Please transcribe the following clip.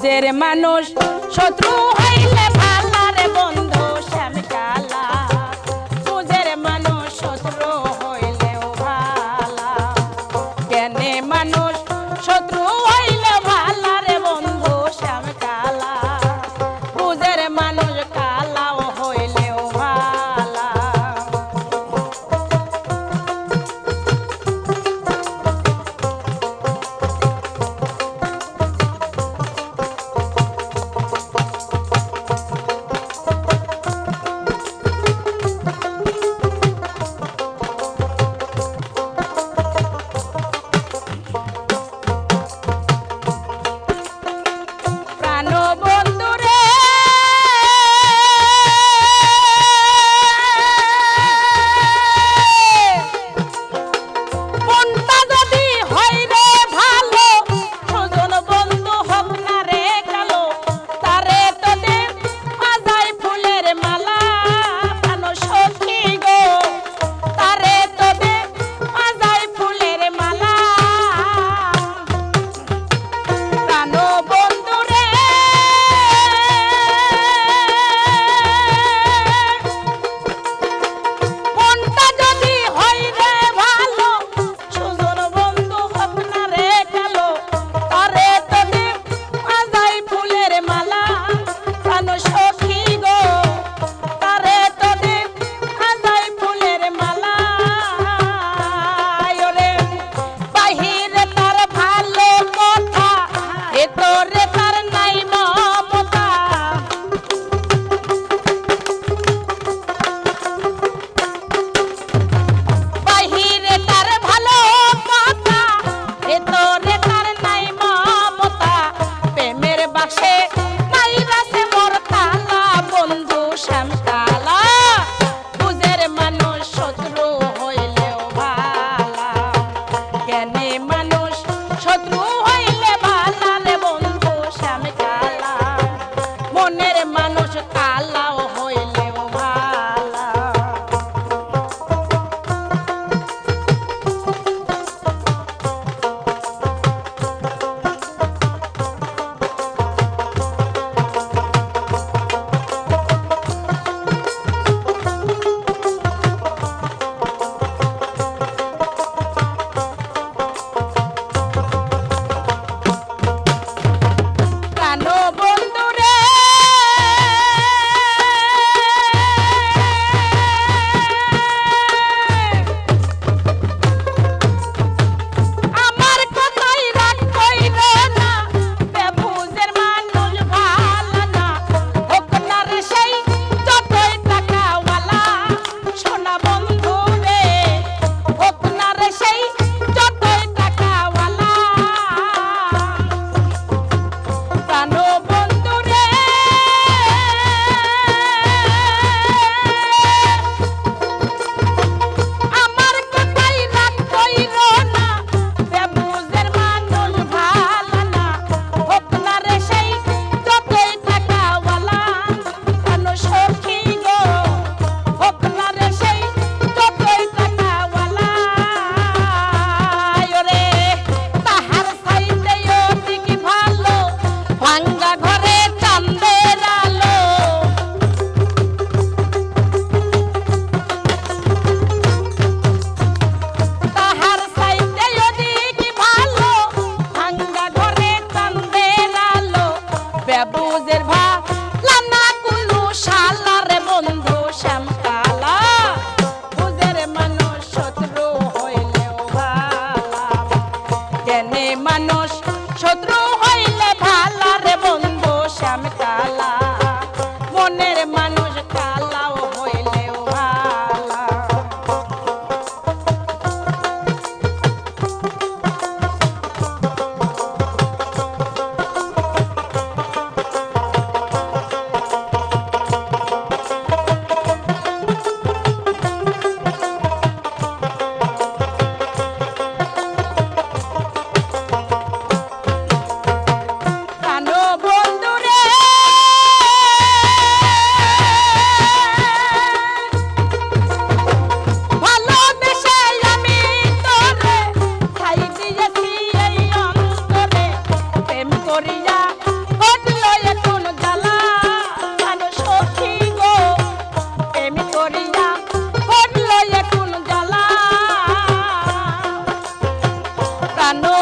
কাজের মানুষ, শত্রু হইলে ভালারে বন্ধু শ্যাম কালা। সুজের মানুষ, শত্রু হইলেও ভালা। জ্ঞানে মানুষ, শত্রু poner en mano. no